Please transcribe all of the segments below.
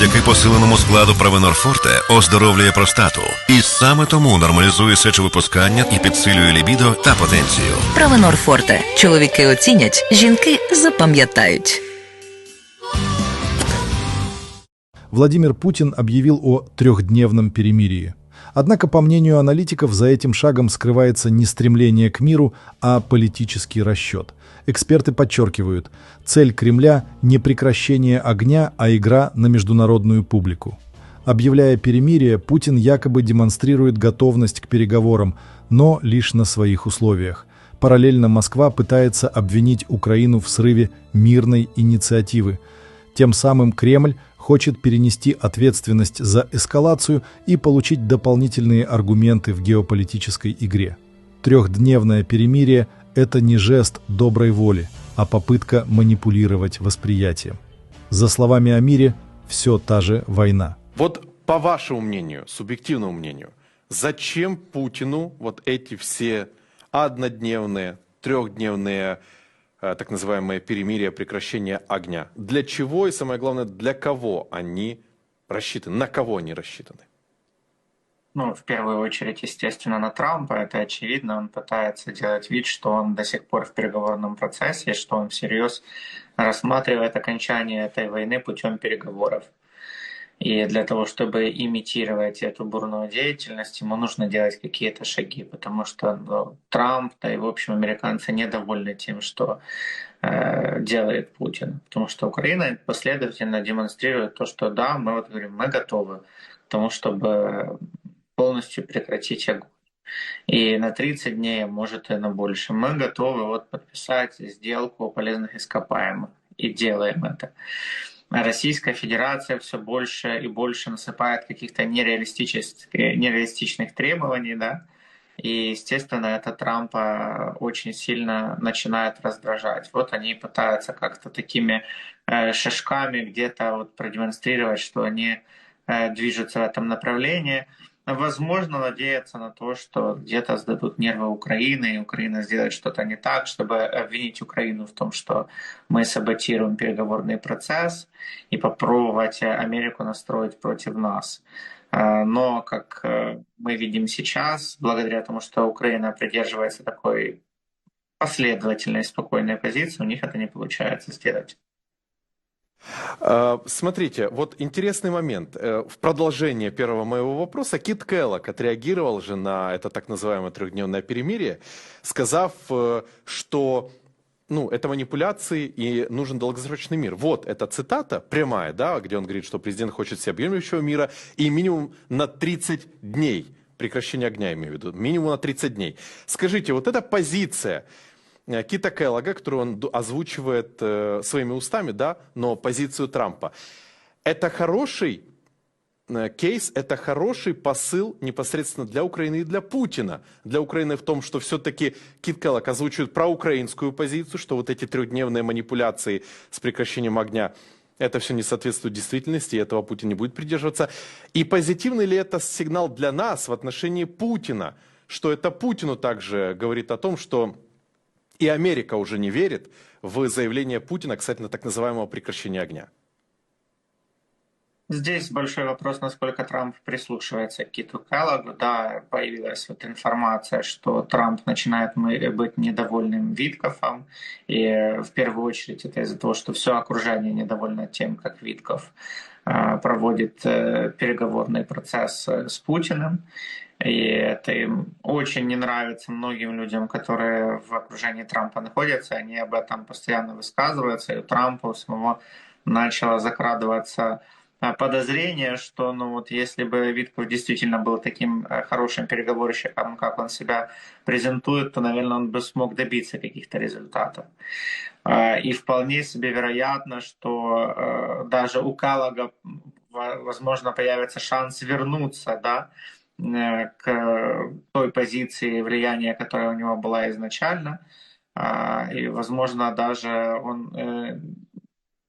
завдяки посиленому складу Провенорфорте оздоровлює простату. І саме тому нормалізує сечовипускання і підсилює лібідо та потенцію. Провенорфорте. Чоловіки оцінять, жінки запам'ятають. Владимир Путин объявил о трехдневном перемирии. Однако, по мнению аналитиков, за этим шагом скрывается не стремление к миру, а политический расчет. Эксперты подчеркивают, цель Кремля – не прекращение огня, а игра на международную публику. Объявляя перемирие, Путин якобы демонстрирует готовность к переговорам, но лишь на своих условиях. Параллельно Москва пытается обвинить Украину в срыве мирной инициативы. Тем самым Кремль хочет перенести ответственность за эскалацию и получить дополнительные аргументы в геополитической игре. Трехдневное перемирие – это не жест доброй воли, а попытка манипулировать восприятием. За словами о мире, все та же война. Вот по вашему мнению, субъективному мнению, зачем Путину вот эти все однодневные, трехдневные так называемые перемирия, прекращение огня? Для чего и самое главное, для кого они рассчитаны? На кого они рассчитаны? Ну, в первую очередь, естественно, на Трампа. Это очевидно. Он пытается делать вид, что он до сих пор в переговорном процессе, что он всерьез рассматривает окончание этой войны путем переговоров. И для того, чтобы имитировать эту бурную деятельность, ему нужно делать какие-то шаги, потому что ну, Трамп, да и, в общем, американцы недовольны тем, что э, делает Путин. Потому что Украина последовательно демонстрирует то, что да, мы вот говорим, мы готовы к тому, чтобы полностью прекратить огонь. И на 30 дней, а может и на больше. Мы готовы вот подписать сделку о полезных ископаемых и делаем это. Российская Федерация все больше и больше насыпает каких-то нереалистических, нереалистичных требований, да, и, естественно, это Трампа очень сильно начинает раздражать. Вот они пытаются как-то такими э, шажками где-то вот продемонстрировать, что они э, движутся в этом направлении – Возможно, надеяться на то, что где-то сдадут нервы Украины, и Украина сделает что-то не так, чтобы обвинить Украину в том, что мы саботируем переговорный процесс, и попробовать Америку настроить против нас. А, но, как э, мы видим сейчас, благодаря тому, что Украина придерживается такой последовательной, спокойной позиции, у них это не получается сделать. А, смотрите, вот интересный момент. Э, в продолжение первого моего вопроса Кит Келлок отреагировал же на это так называемое трехдневное перемирие, сказав, э, что ну, это манипуляции и нужен долгосрочный мир. Вот эта цитата прямая, да, где он говорит, что президент хочет всеобъемлющего мира и минимум на 30 дней прекращения огня, имею в виду, минимум на 30 дней. Скажите, вот эта позиция, Э, Кита Келлога, которую он озвучивает э, своими устами, да, но позицию Трампа. Это хороший э, кейс, это хороший посыл непосредственно для Украины и для Путина. Для Украины в том, что все-таки Кит Келлог озвучивает проукраинскую позицию, что вот эти трехдневные манипуляции с прекращением огня это все не соответствует действительности, и этого Путин не будет придерживаться. И позитивный ли это сигнал для нас в отношении Путина, что это Путину также говорит о том, что и Америка уже не верит в заявление Путина касательно так называемого прекращения огня. Здесь большой вопрос, насколько Трамп прислушивается к Киту Келлогу. Да, появилась вот информация, что Трамп начинает быть недовольным Виткофом. И в первую очередь это из-за того, что все окружение недовольно тем, как Витков э, проводит э, переговорный процесс э, с Путиным. И это им очень не нравится многим людям, которые в окружении Трампа находятся. Они об этом постоянно высказываются. И у Трампа у самого начало закрадываться а, подозрение, что ну вот если бы Витков действительно был таким э, хорошим переговорщиком, как он себя презентует, то, наверное, он бы смог добиться каких-то результатов. А, и вполне себе вероятно, что э, даже у Калага, возможно, появится шанс вернуться, да, Э, к той позиции влияния, которая у него была изначально. А, и, возможно, даже он э,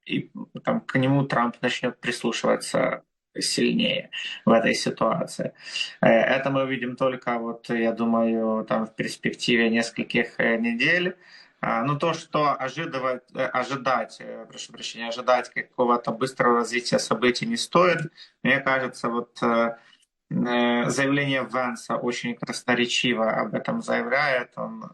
и там, к нему Трамп начнет прислушиваться сильнее в этой ситуации. Это мы увидим только, вот, я думаю, там в перспективе нескольких недель. А, Ну, то, что ожидать, э, ожидать, э, прошу прощения, ожидать какого-то быстрого развития событий не стоит. Мне кажется, вот э, заявление Венса очень красноречиво об этом заявляет. Он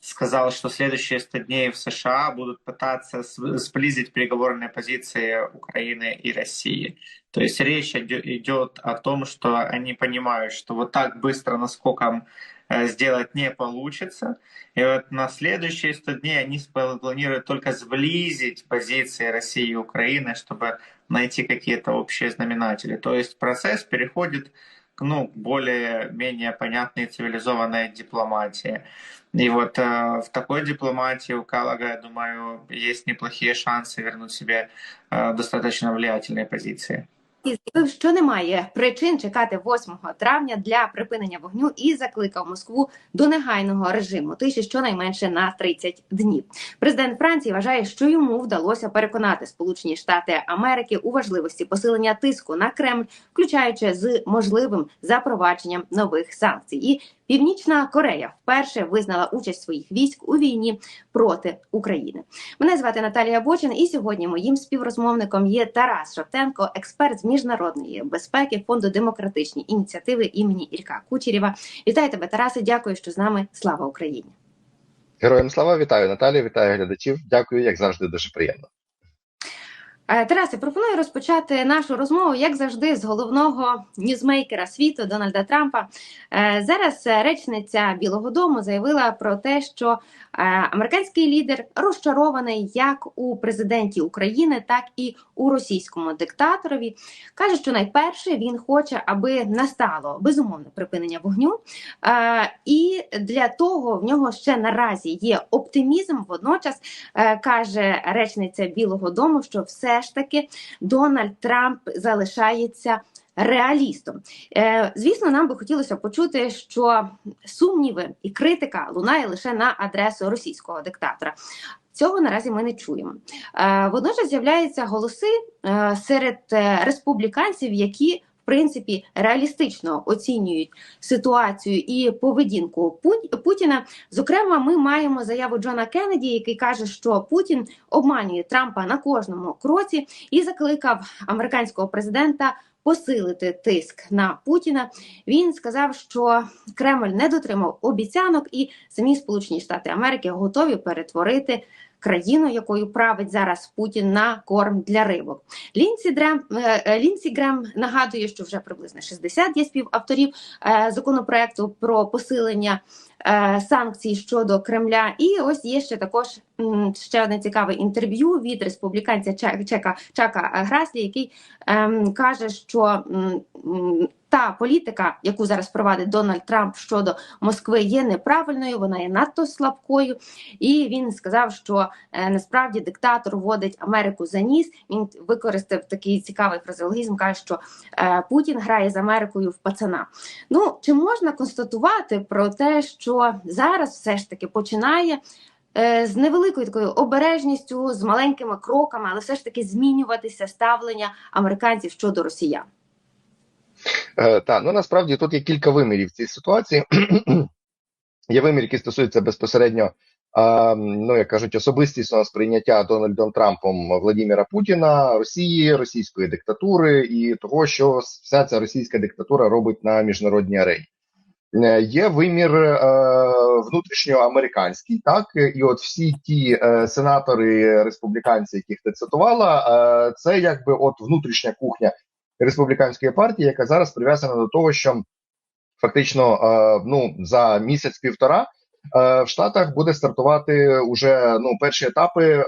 сказал, что следующие 100 дней в США будут пытаться сблизить переговорные позиции Украины и России. То есть речь идет о том, что они понимают, что вот так быстро наскоком э, сделать не получится. И вот на следующие 100 дней они планируют только сблизить позиции России и Украины, чтобы найти какие-то общие знаменатели. То есть процесс переходит ну, более-менее понятной цивилизованной дипломатии. И вот э, в такой дипломатии у Калага, я думаю, есть неплохие шансы вернуть себе э, достаточно влиятельные позиции. І заявив, що немає причин чекати 8 травня для припинення вогню і закликав Москву до негайного режиму тиші щонайменше на 30 днів. Президент Франції вважає, що йому вдалося переконати Сполучені Штати Америки у важливості посилення тиску на Кремль, включаючи з можливим запровадженням нових санкцій. І Північна Корея вперше визнала участь своїх військ у війні проти України. Мене звати Наталія Бочин, і сьогодні моїм співрозмовником є Тарас Шоптенко, експерт з міжнародної безпеки фонду демократичні ініціативи імені Ілька Кучерєва. Вітаю тебе, Тарасе. Дякую, що з нами. Слава Україні! Героям слава, вітаю Наталію, вітаю глядачів. Дякую, як завжди, дуже приємно. Е, Тарасе, пропоную розпочати нашу розмову, як завжди, з головного ньюзмейкера світу Дональда Трампа. Е, Зараз е, речниця Білого Дому заявила про те, що американський лідер розчарований як у президенті України, так і у російському диктаторові. Каже, що найперше він хоче, аби настало безумовне припинення вогню. І для того в нього ще наразі є оптимізм. Водночас каже речниця Білого Дому, що все ж таки Дональд Трамп залишається реалістом. Е, Звісно, нам би хотілося почути, що сумніви і критика лунає лише на адресу російського диктатора. Цього наразі ми не чуємо. Е, Водночас з'являються голоси е, серед е, республіканців, які принципі реалістично оцінюють ситуацію і поведінку Путіна. Зокрема, ми маємо заяву Джона Кеннеді, який каже, що Путін обманює Трампа на кожному кроці і закликав американського президента посилити тиск на Путіна. Він сказав, що Кремль не дотримав обіцянок, і самі Сполучені Штати Америки готові перетворити. Країну, якою править зараз Путін на корм для рибок. Лінсі Дрем е, е, Лінсі Грем нагадує, що вже приблизно 60 є співавторів е, законопроекту про посилення санкцій щодо Кремля. І ось є ще також ще одне цікаве інтерв'ю від республіканця Чека Чака Граслі, який ем, каже, що м, м, та політика, яку зараз провадить Дональд Трамп щодо Москви, є неправильною, вона є надто слабкою. І він сказав, що е, насправді диктатор водить Америку за ніс. Він використав такий цікавий фразеологізм, каже, що е, Путін грає з Америкою в пацана. Ну чи можна констатувати про те, що зараз все ж таки починає е, з невеликою такою обережністю, з маленькими кроками, але все ж таки змінюватися ставлення американців щодо росіян? Е, та ну насправді тут є кілька вимірів цієї ситуації. є вимір, який стосується безпосередньо, е, ну як кажуть, особистісного сприйняття Дональдом Трампом Владимира Путіна, Росії, російської диктатури і того, що вся ця російська диктатура робить на міжнародній арені. Е, Є вимір е, внутрішньоамериканський, так? І от всі ті е, сенатори республіканці, яких ти цитувала, це якби от внутрішня кухня республіканської партії, яка зараз прив'язана до того, що фактично ну за місяць-півтора в Штатах буде стартувати уже ну перші етапи е,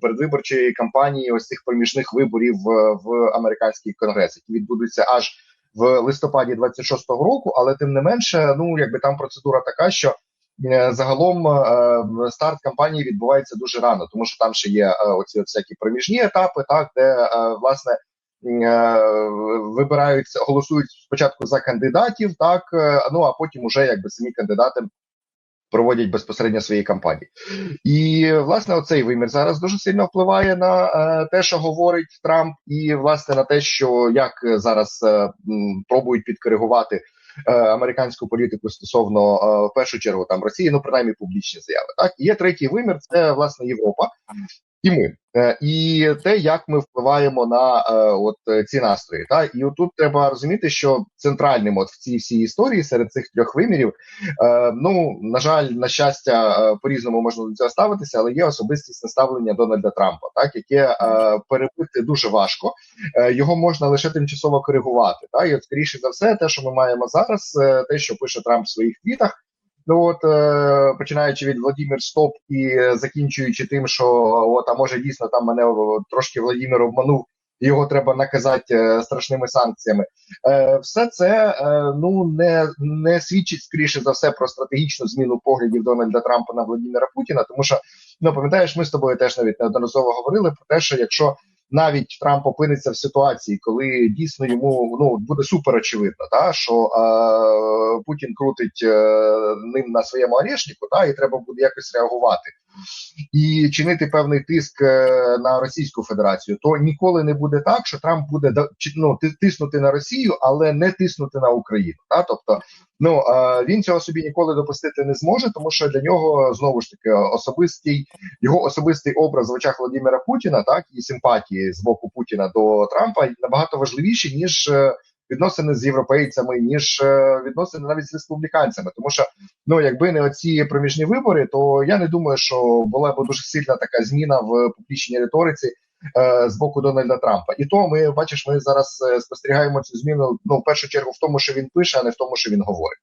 передвиборчої кампанії ось цих проміжних виборів в, в американський конгрес, які відбудуться аж в листопаді 26-го року, але тим не менше, ну якби там процедура така, що е, загалом е, старт кампанії відбувається дуже рано, тому що там ще є е, оці всякі проміжні етапи, так де власне Вибирають, голосують спочатку за кандидатів, так ну а потім уже якби самі кандидати проводять безпосередньо свої кампанії. І власне оцей вимір зараз дуже сильно впливає на е, те, що говорить Трамп, і власне на те, що як зараз е, пробують підкоригувати е, американську політику стосовно в першу чергу там Росії, ну принаймні публічні заяви. Так і є третій вимір, це власне Європа і ми. Е, І те, як ми впливаємо на е, от е, ці настрої, та і отут треба розуміти, що центральним от в цій всій історії серед цих трьох вимірів, ну на жаль, на щастя, е, по-різному можна до цього ставитися, але є особистісне ставлення Дональда Трампа, так яке перебити дуже важко. Його можна лише тимчасово коригувати. Та і от скоріше за все, те, що ми маємо зараз, те, що пише Трамп в своїх твітах. Ну от е, починаючи від Владимир Стоп і е, закінчуючи тим, що от а може дійсно там мене трошки Владимир обманув, його треба наказати е, страшними санкціями. Е, все це е, ну не, не свідчить скоріше за все про стратегічну зміну поглядів Дональда Трампа на Владимира Путіна, тому що ну пам'ятаєш, ми з тобою теж навіть неодноразово говорили про те, що якщо навіть Трамп опиниться в ситуації, коли дійсно йому ну буде супер очевидно, та що е, Путін крутить е, ним на своєму орешнику, та і треба буде якось реагувати і чинити певний тиск е, на Російську Федерацію, то ніколи не буде так, що Трамп буде ну, тиснути на Росію, але не тиснути на Україну. Та тобто, ну е, він цього собі ніколи допустити не зможе, тому що для нього знову ж таки особистий його особистий образ в очах Володимира Путіна, так і симпатії з боку Путіна до Трампа набагато важливіші ніж. е, Відносини з європейцями, ніж е, відносини навіть з республіканцями, тому що ну якби не оці проміжні вибори, то я не думаю, що була б дуже сильна така зміна в публічній риториці з боку Дональда Трампа. І то ми бачиш, ми зараз е, спостерігаємо цю зміну. Ну в першу чергу в тому, що він пише, а не в тому, що він говорить.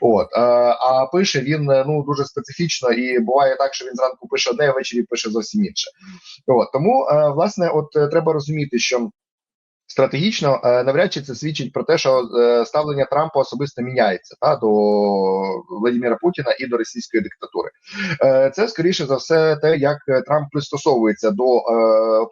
От е, а пише він е, ну дуже специфічно, і буває так, що він зранку пише одне, а ввечері пише зовсім інше. От тому, е, власне, от е, треба розуміти, що. Стратегічно е, навряд чи це свідчить про те, що е, ставлення Трампа особисто міняється та до Владимира Путіна і до російської диктатури. Е, Це скоріше за все те, як Трамп пристосовується до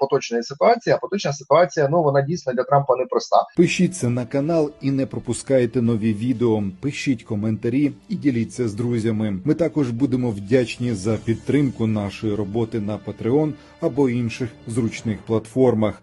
поточної ситуації. А поточна ситуація ну вона дійсно для Трампа непроста. Пишіться на канал і не пропускайте нові відео. Пишіть коментарі і діліться з друзями. Ми також будемо вдячні за підтримку нашої роботи на Patreon або інших зручних платформах.